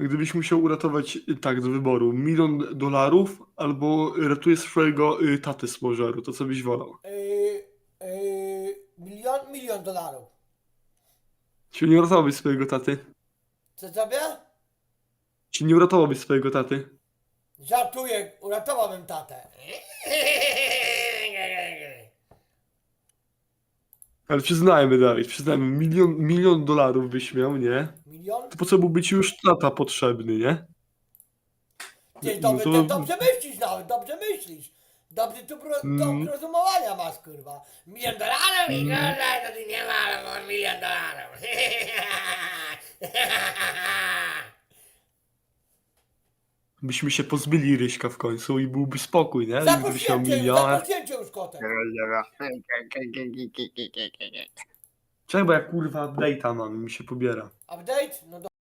Gdybyś musiał uratować, y, tak, do wyboru, milion dolarów albo ratujesz swojego y, tatę z pożaru, to co byś wolał? Yy, yy, milion, milion dolarów. Czy nie uratowałbyś swojego taty? Co sobie? Czy nie uratowałbyś swojego taty? Żartuję, uratowałbym tatę. Ale przyznajmy, Dawid, przyznajmy, milion, milion dolarów byś miał, nie? Milion? To po co byłby ci już tata potrzebny, nie? Ty No dobrze, to- to... dobrze myślisz nawet, dobrze myślisz. Dobrze tu pro, Mm. do rozumowania masz, kurwa. Milion dolarów, milion dolarów, to ty nie ma, ale mam milion dolarów. Byśmy się pozbyli Ryśka w końcu i byłby spokój, nie? Gdybyś miał już kotek. Bo ja kurwa update'a mam i mi się pobiera. Update? No